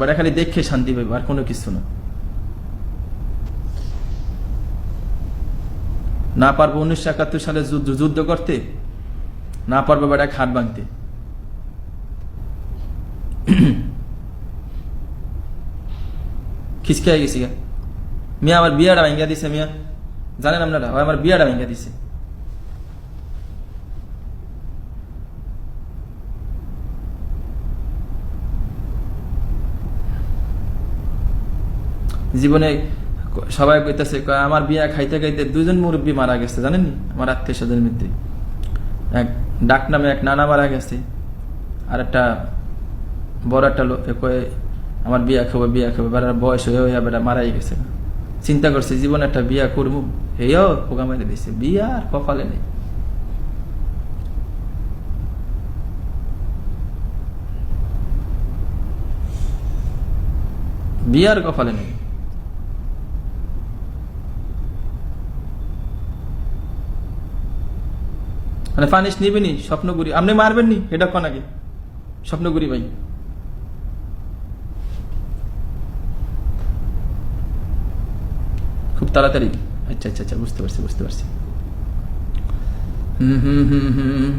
বেটা খালি দেখে শান্তি পাইব, আর কোনো কিছু না। না পারব উনিশশো একাত্তর সালে যুদ্ধ যুদ্ধ করতে, না পারব বেটা খাট ভাঙতে খিচকে গেছি গা। মিয়া আমার বিয়াটা ভাঙ্গা দিছে, মিয়া। জানেন আপনারা? আমার বিয়াটা ভাঙ্গা দিছে। জীবনে সবাই কইতেছে আমার বিয়া খাইতে খাইতে দুজন মুরব্বী মারা গেছে জানেন নি? আমার আত্মীয় স্বজন মিত্র এক ডাক নামে এক নানা মারা গেছে। আর একটা বড় একটা লোক আমার বিয়া খাব বিয়া খাব, বেড়ার বয়স হয়ে হয়ে বেড়া মারাই গেছে। চিন্তা করছে, জীবনে একটা বিয়া করব হেও পোকা মেরে দিছে। বিয়া আর কপালে নেই। বিয়ার কপালে নেই। মানে ফানিশ নিবেনি স্বপ্নগুড়ি আপনি মারবেন নি এটা কন আগে? স্বপ্নগুড়ি ভাই। খুব তাড়াতাড়ি। আচ্ছা আচ্ছা আচ্ছা বুঝতে পারছি বুঝতে পারছি। হুম হুম হুম হুম।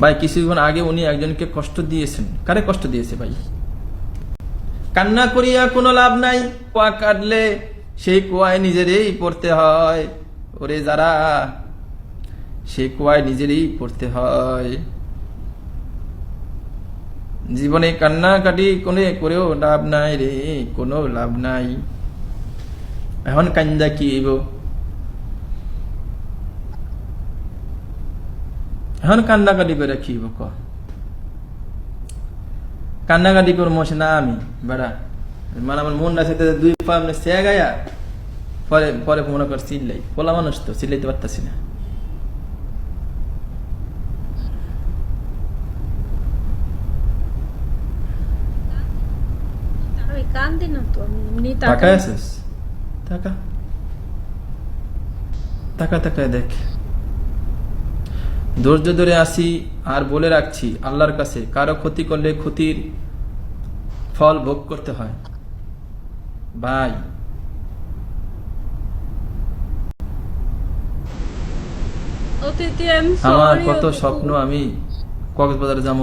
ভাই, কিছুক্ষণ আগে উনি একজনকে কষ্ট দিয়েছেন। কারে কষ্ট দিয়েছে ভাই? কান্না করিয়া কোনো লাভ নাই। কুয়া কাটলে সেই কুয়ায় নিজেরই পড়তে হয়। ওরে যারা সেই কুয়ায় নিজেরই পড়তে হয়। জীবনে কান্নাকাটি কোনো করেও লাভ নাই রে, কোনো লাভ নাই। এখন কান্দা কি হইব? এখন কান্দাকাটি করে কি ক? কান্নাকাটি করব সে না আমি, বেড়া। মানে আমার মন আছে দুই পা মানে সে গায়া, পরে পরে মনে কর চিল্লাই পোলা মানুষ তো চিল্লাইতে পারতাছি না আমি কান্দি না তো আমি এমনি তাকাই আছিস টাকা টাকা টাকায় দেখ ধৈর্য ধরে আসি আর বলে রাখছি আল্লাহর কাছে কারও ক্ষতি করলে ক্ষতির ফল ভোগ করতে হয়। ভাই আমার কত। স্বপ্ন আমি কক্সবাজার যাব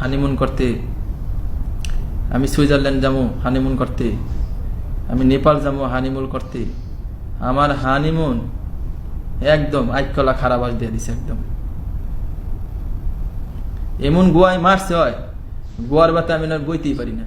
হানিমুন করতে। আমি সুইজারল্যান্ড যাব হানিমুন করতে। আমি নেপাল যাব হানিমুন করতে। আমার হানিমুন একদম আইকলা খারাপ আস দিয়ে দিছে একদম। এমন গোয়ায় মারছে হয়, গোয়ার বাতে আমি না বইতেই পারি না।